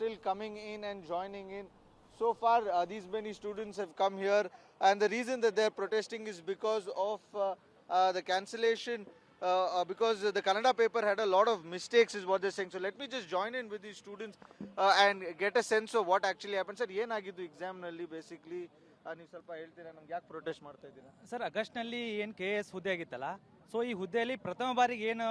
still coming in and joining in. So far, uh, these many students have come here, and the reason that they're protesting is because of uh, uh, the cancellation. Uh, uh, because the Kannada paper had a lot of mistakes, is what they're saying. So let me just join in with these students uh, and get a sense of what actually happened. Sir, ಏನಾಗಿದ್ದು ಎಕ್ಸಾಮ್ನಲ್ಲಿ basically ನೀವು ಸ್ವಲ್ಪ ಹೇಳ್ತೀರಾ ನಮ್ಗೆ ಯಾಕೆ protest ಮಾಡ್ತಾ ಇದ್ದೀರಾ sir ಆಗಸ್ಟ್ನಲ್ಲಿ ಏನು ಕೆ ಎಸ್ ಹುದ್ದೆ ಆಗಿತ್ತಲ್ಲ ಸೊ ಈ ಹುದ್ದೆಯಲ್ಲಿ ಪ್ರಥಮ ಬಾರಿಗೆ ಏನು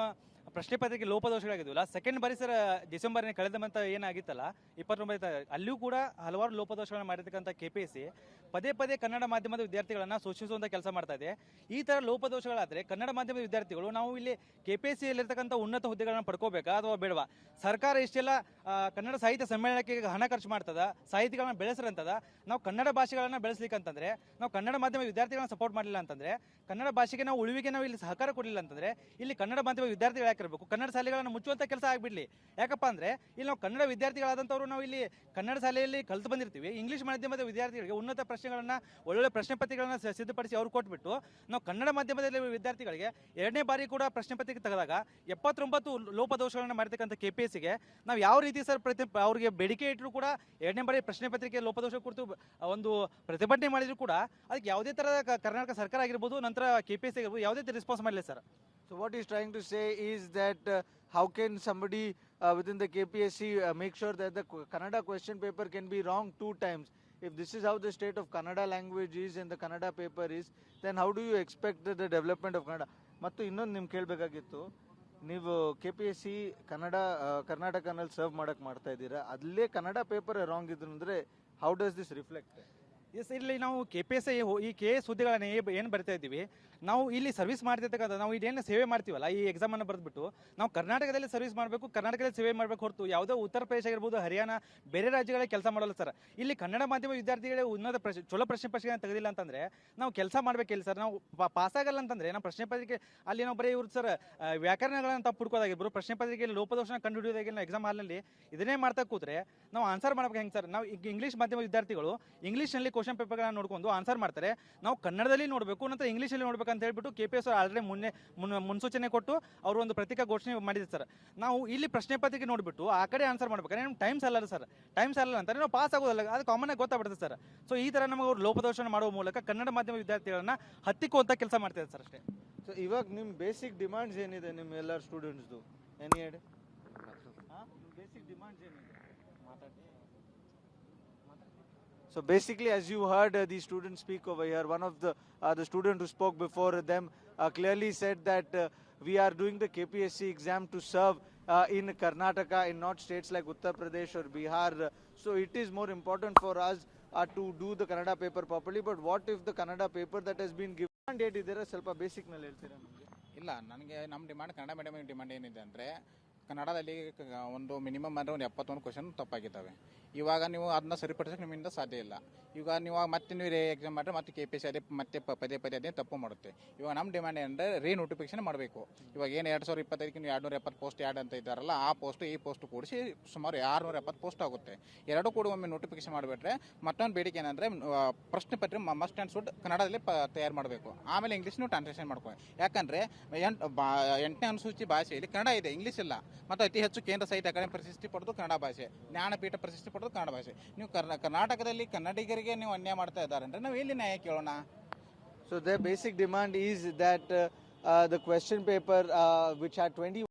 ಪ್ರಶ್ನೆ ಪತ್ರಿಕೆ ಲೋಪದೋಷಗಳಾಗಿದ್ವಲ್ಲ ಸೆಕೆಂಡ್ ಬಾರಿ ಸರ್ ಡಿಸೆಂಬರ್ ಕಳೆದ ಮಂತ ಏನಾಗಿತ್ತಲ್ಲ ಇಪ್ಪತ್ತೊಂಬತ್ತು ಅಲ್ಲಿಯೂ ಕೂಡ ಹಲವಾರು ಲೋಪದೋಷಗಳನ್ನ ಮಾಡಿರ್ತಕ್ಕಂಥ ಕೆ ಪಿ ಎಸ್ ಸಿ, ಪದೇ ಪದೇ ಕನ್ನಡ ಮಾಧ್ಯಮದ ವಿದ್ಯಾರ್ಥಿಗಳನ್ನ ಶೋಷಿಸುವಂಥ ಕೆಲಸ ಮಾಡ್ತಾ ಇದೆ. ಈ ಥರ ಲೋಪದೋಷಗಳಾದರೆ ಕನ್ನಡ ಮಾಧ್ಯಮದ ವಿದ್ಯಾರ್ಥಿಗಳು ನಾವು ಇಲ್ಲಿ ಕೆ ಪಿ ಎಸ್ ಸಿಯಲ್ಲಿರ್ತಕ್ಕಂಥ ಉನ್ನತ ಹುದ್ದೆಗಳನ್ನ ಪಡ್ಕೋಬೇಕಾ ಅಥವಾ ಬೇಡವಾ? ಸರ್ಕಾರ ಇಷ್ಟೆಲ್ಲ ಕನ್ನಡ ಸಾಹಿತ್ಯ ಸಮ್ಮೇಳನಕ್ಕೆ ಹಣ ಖರ್ಚು ಮಾಡ್ತದ ಸಾಹಿತಿಗಳನ್ನ ಬೆಳೆಸ್ರಂತದ, ನಾವು ಕನ್ನಡ ಭಾಷೆಗಳನ್ನ ಬೆಳೆಸಲಿಕ್ಕಂತಂದ್ರೆ, ನಾವು ಕನ್ನಡ ಮಾಧ್ಯಮ ವಿದ್ಯಾರ್ಥಿಗಳನ್ನ ಸಪೋರ್ಟ್ ಮಾಡಲಿಲ್ಲ ಅಂತಂದ್ರೆ, ಕನ್ನಡ ಭಾಷೆಗೆ ನಾವು ಉಳಿವಿಗೆ ನಾವು ಇಲ್ಲಿ ಸಹಕಾರ ಕೊಡಲಿಲ್ಲ ಅಂತಂದ್ರೆ, ಇಲ್ಲಿ ಕನ್ನಡ ಮಾಧ್ಯಮ ವಿದ್ಯಾರ್ಥಿಗಳು ಯಾಕಿರಬೇಕು ಕನ್ನಡ ಶಾಲೆಗಳನ್ನು ಮುಚ್ಚುವಂತ ಕೆಲಸ ಆಗಿಬಿಡಲಿ. ಯಾಕಪ್ಪ ಅಂದರೆ, ಇಲ್ಲಿ ನಾವು ಕನ್ನಡ ವಿದ್ಯಾರ್ಥಿಗಳಾದಂಥವ್ರು ನಾವು ಇಲ್ಲಿ ಕನ್ನಡ ಶಾಲೆಯಲ್ಲಿ ಕಲ್ತು ಬಂದಿರ್ತೀವಿ. ಇಂಗ್ಲೀಷ್ ಮಾಧ್ಯಮದ ವಿದ್ಯಾರ್ಥಿಗಳಿಗೆ ಉನ್ನತ ಪ್ರಶ್ನೆಗಳನ್ನ, ಒಳ್ಳೊಳ್ಳೆ ಪ್ರಶ್ನೆ ಪತ್ರಿಕೆಗಳನ್ನ ಸಿದ್ಧಪಡಿಸಿ ಅವ್ರು ಕೊಟ್ಬಿಟ್ಟು, ನಾವು ಕನ್ನಡ ಮಾಧ್ಯಮದಲ್ಲಿ ವಿದ್ಯಾರ್ಥಿಗಳಿಗೆ ಎರಡನೇ ಬಾರಿ ಕೂಡ ಪ್ರಶ್ನೆ ಪತ್ರಿಕೆ ತೆಗೆದಾಗ ಎಪ್ಪತ್ತೊಂಬತ್ತು ಲೋಪದೋಷಗಳನ್ನ ಮಾಡಿರ್ತಕ್ಕಂಥ ಕೆ ಪಿ ಎಸ್ಸಿಗೆ ನಾವು ಯಾವ ರೀತಿ ಸರ್ ಪ್ರತಿ, ಅವರಿಗೆ ಬೇಡಿಕೆ ಇಟ್ಟರು ಕೂಡ ಎರಡನೇ ಬಾರಿ ಪ್ರಶ್ನೆ ಪತ್ರಿಕೆ ಲೋಪದೋಷ ಕುರಿತು ಒಂದು ಪ್ರತಿಭಟನೆ ಮಾಡಿದ್ರು ಕೂಡ ಅದಕ್ಕೆ ಯಾವುದೇ ಥರದ ಕರ್ನಾಟಕ ಸರ್ಕಾರ ಆಗಿರ್ಬೋದು, ನಂತರ ಕೆ ಪಿ ಎಸ್ ಆಗಿರ್ಬೋದು, ಯಾವುದೇ ರೆಸ್ಪಾನ್ಸ್ ಮಾಡಲಿಲ್ಲ sir. What is trying to say say that uh, how can somebody uh, within the KPSC uh, make sure that the Kannada question paper can be wrong two times? If this is how the state of Kannada language is and the Kannada paper is, then how do you expect the, the development of Kannada? ಮತ್ತು ಇನ್ನೊಂದು ನಿಮ್ಗೆ ಕೇಳಬೇಕಾಗಿತ್ತು ನೀವು K P S C Kannada ಕರ್ನಾಟಕನಲ್ಲಿ serve ಮಾಡಕ್ಕೆ ಮಾಡ್ತಾ ಇದ್ದೀರಾ ಅಲ್ಲೇ Kannada paper wrong ಇದ್ರು ಅಂದರೆ how does this reflects ಇಲ್ಲಿ ನಾವು ಕೆ ಪಿ ಎಸ್ ಐ ಈ ಕೆ ಎಸ್ ಹುದ್ದೆಗಳನ್ನ ಏನು ಬರ್ತಾ ಇದ್ದೀವಿ, ನಾವು ಇಲ್ಲಿ ಸರ್ವಿಸ್ ಮಾಡ್ತಿರ್ತಕ್ಕಂಥ ನಾವು ಇದೇನು ಸೇವೆ ಮಾಡ್ತೀವಲ್ಲ, ಈ ಎಕ್ಸಾಮನ್ನು ಬರೆದ್ಬಿಟ್ಟು, ನಾವು ಕರ್ನಾಟಕದಲ್ಲಿ ಸರ್ವಿಸ್ ಮಾಡಬೇಕು, ಕರ್ನಾಟಕದಲ್ಲಿ ಸೇವೆ ಮಾಡಬೇಕು ಹೊರತು ಯಾವುದೋ ಉತ್ತರ ಪ್ರದೇಶ ಆಗಿರ್ಬೋದು, ಹರಿಯಾಣ, ಬೇರೆ ರಾಜ್ಯಗಳಲ್ಲಿ ಕೆಲಸ ಮಾಡಲ್ಲ ಸರ್ ಇಲ್ಲಿ ಕನ್ನಡ ಮಾಧ್ಯಮ ವಿದ್ಯಾರ್ಥಿಗಳಿಗೆ ಉನ್ನತ ಪ್ರಶ್ನೆ ಚಲೋ ಪ್ರಶ್ನೆ ಪತ್ರಿಕೆ ತೆಗೆದಿಲ್ಲ ಅಂತಂದ್ರೆ, ನಾವು ಕೆಲಸ ಮಾಡ್ಬೇಕಿಲ್ಲ ಸರ್ ನಾವು ಪಾಸ್ ಆಗಲ್ಲ ಅಂತಂದ್ರೆ, ನಾವು ಪ್ರಶ್ನೆ ಪತ್ರಿಕೆ ಅಲ್ಲಿ ನಾವು ಬರೀ ಇವ್ರು ಸರ್ ವ್ಯಾಕರಣಗಳನ್ನು ತಪ್ಪು ಹುಡ್ಕೋದಾಗಿರ್ಬೋದು ಪ್ರಶ್ನೆ ಪತ್ರಿಕೆಯಲ್ಲಿ ಲೋಪದೋಷನ ಕಂಡು ಹಿಡಿಯೋದಾಗಿಲ್ಲ ಎಕ್ಸಾಮ್ ಹಾಲ್ನಲ್ಲಿ ಇದನ್ನೇ ಮಾಡ್ತಾ ಕೂತ್ರೆ, ನಾವು ಆನ್ಸರ್ ಮಾಡ್ಬೇಕು ಹೆಂಗೆ ಸರ್ ನಾವು ಇಂಗ್ಲೀಷ್ ಮಾಧ್ಯಮ ವಿದ್ಯಾರ್ಥಿಗಳು ಇಂಗ್ಲೀಷ್ನಲ್ಲಿ ಕ್ವಶನ್ ಪೇಪರ್ಗಳನ್ನ ನೋಡ್ಕೊಂಡು ಆನ್ಸರ್ ಮಾಡ್ತಾರೆ. ನಾವು ಕನ್ನಡದಲ್ಲಿ ನೋಡಬೇಕು ನಂತರ ಇಂಗ್ಲೀಷಲ್ಲಿ ನೋಡ್ಬೇಕು ಅಂತ ಹೇಳ್ಬಿಟ್ಟು ಕೆ ಪಿ ಎಸ್ ಆಲ್ರೆಡಿ ಮುನ್ನೆ ಮುನ್ ಮುನ್ಸೂಚನೆ ಕೊಟ್ಟು ಅವರು ಒಂದು ಪತ್ರಿಕಾ ಘೋಷಣೆ ಮಾಡಿದೆ ಸರ್. ನಾವು ಇಲ್ಲಿ ಪ್ರಶ್ನೆ ಪತ್ರಿಕೆ ನೋಡ್ಬಿಟ್ಟು ಆ ಕಡೆ ಆನ್ಸರ್ ಮಾಡ್ಬೇಕಾದ್ರೆ ನಮ್ಮ ಟೈಮ್ಸ್ ಅಲ್ಲ ಸರ್. ಟೈಮ್ಸ್ ಅಲ್ಲ ಅಂತಾರೆ ನಾವು ಪಾಸ್ ಆಗೋದಲ್ಲ ಅದು ಕಾಮನ್ ಆಗಿ ಗೊತ್ತಾಗ್ಬಿಡುತ್ತೆ ಸರ್. ಸೊ ಈ ಥರ ನಮಗೆ ಅವರು ಲೋಪದೋಷಣ ಮಾಡುವ ಮೂಲಕ ಕನ್ನಡ ಮಾಧ್ಯಮ ವಿದ್ಯಾರ್ಥಿಗಳನ್ನ ಹತ್ತಿಕ್ಕುವಂಥ ಕೆಲಸ ಮಾಡ್ತಿದ್ದಾರೆ ಸರ್ ಅಷ್ಟೇ. ಸೊ ಇವಾಗ ನಿಮ್ಮ ಬೇಸಿಕ್ ಡಿಮಾಂಡ್ಸ್ ಏನಿದೆ ನಿಮ್ಮ ಎಲ್ಲ ಸ್ಟೂಡೆಂಟ್ಸ್ದು ಎನಿ ಹೇಳಿ ಬೇಸಿಕ್ ಡಿಮಾಂಡ್ಸ್ ಏನಿದೆ? So basically, as you heard uh, the students speak over here, one of the uh, the student who spoke before them uh, clearly said that uh, we are doing the KPSC exam to serve uh, in Karnataka, in not states like Uttar Pradesh or Bihar. Uh, so it is more important for us uh, to do the Kannada paper properly. But what if the Kannada paper that has been given date ಇದರ ಸ್ವಲ್ಪ ಬೇಸಿಕ್ನಲ್ಲಿ ಹೇಳ್ತೀರಾ ಇಲ್ಲ ನನಗೆ ನಮ್ಮ demand Kannada medium demand ಏನಿದೆ ಅಂದರೆ ಕನ್ನಡದಲ್ಲಿ ಒಂದು ಮಿನಿಮಮ್ ಅಂದರೆ ಒಂದು ಎಪ್ಪತ್ತೊಂದು ಕ್ವಶನ್ ತಪ್ಪಾಗಿದ್ದಾವೆ. ಇವಾಗ ನೀವು ಅದನ್ನ ಸರಿಪಡಿಸೋಕೆ ನಿಮ್ಮಿಂದ ಸಾಧ್ಯ ಇಲ್ಲ. ಇವಾಗ ನೀವು ಮತ್ತೆ ನೀವು ರೇ ಎಕ್ಸಾಮ್ ಮಾಡಿದ್ರೆ ಮತ್ತೆ ಕೆ ಪಿ ಸಿ ಅದೇ ಮತ್ತೆ ಪದೇ ಪದೇ ಅದೇ ತಪ್ಪು ಮಾಡುತ್ತೆ. ಇವಾಗ ನಮ್ಮ ಡಿಮ್ಯಾಂಡ್ ಏನಂದರೆ ರೀ ನೋಟಿಫಿಕೇಶನ್ ಮಾಡಬೇಕು. ಇವಾಗ ಏನು ಎರಡು ಸಾವಿರ ಇಪ್ಪತ್ತೈದಕ್ಕೆ ನೀವು ಎರಡುನೂರ ಎಪ್ಪತ್ತು ಪೋಸ್ಟ್ ಆ್ಯಡ್ ಅಂತ ಇದ್ದಾರಲ್ಲ, ಆ ಪೋಸ್ಟ್ ಈ ಪೋಸ್ಟ್ ಕೂಡಿಸಿ ಸುಮಾರು ಆರುನೂರ ಎಪ್ಪತ್ತು ಪೋಸ್ಟ್ ಆಗುತ್ತೆ. ಎರಡು ಕೂಡ ಒಮ್ಮೆ ನೋಟಿಫಿಕೇಶನ್ ಮಾಡಿಬಿಟ್ರೆ ಮತ್ತೊಂದು ಬೇಡಿಕೆ ಏನಂದರೆ ಪ್ರಶ್ನೆ ಪತ್ರಿಕೆ ಮಸ್ಟ್ ಆ್ಯಂಡ್ ಸುಡ್ ಕನ್ನಡದಲ್ಲಿ ತಯಾರು ಮಾಡಬೇಕು. ಆಮೇಲೆ ಇಂಗ್ಲೀಷ್ನು ಟ್ರಾನ್ಸ್ಲೇಷನ್ ಮಾಡ್ಕೊ ಯಾಕಂದರೆ ಎಂಟು, ಬಾ, ಎಂಟನೇ ಅನುಸೂಚಿ ಭಾಷೆಯಲ್ಲಿ ಕನ್ನಡ ಇದೆ ಇಂಗ್ಲೀಷ್ ಇಲ್ಲ. ಮತ್ತು ಅತಿ ಹೆಚ್ಚು ಕೇಂದ್ರ ಸಾಹಿತ್ಯ ಅಕಾಡೆಮಿ ಪ್ರಶಸ್ತಿ ಪಡೆದು ಕನ್ನಡ ಭಾಷೆ, ಜ್ಞಾನಪೀಠ ಪ್ರಶಸ್ತಿ ಪಡೆದು ಕನ್ನಡ ಭಾಷೆ. ನೀವು ಕರ್ನಾ, ಕರ್ನಾಟಕದಲ್ಲಿ ಕನ್ನಡಿಗರಿಗೆ ನೀವು ಅನ್ಯಾಯ ಮಾಡ್ತಾ ಇದ್ದಾರೆ ಅಂದರೆ ನಾವು ಇಲ್ಲಿ ನ್ಯಾಯ ಕೇಳೋಣ? So the basic demand is that the question paper which are twenty which had 20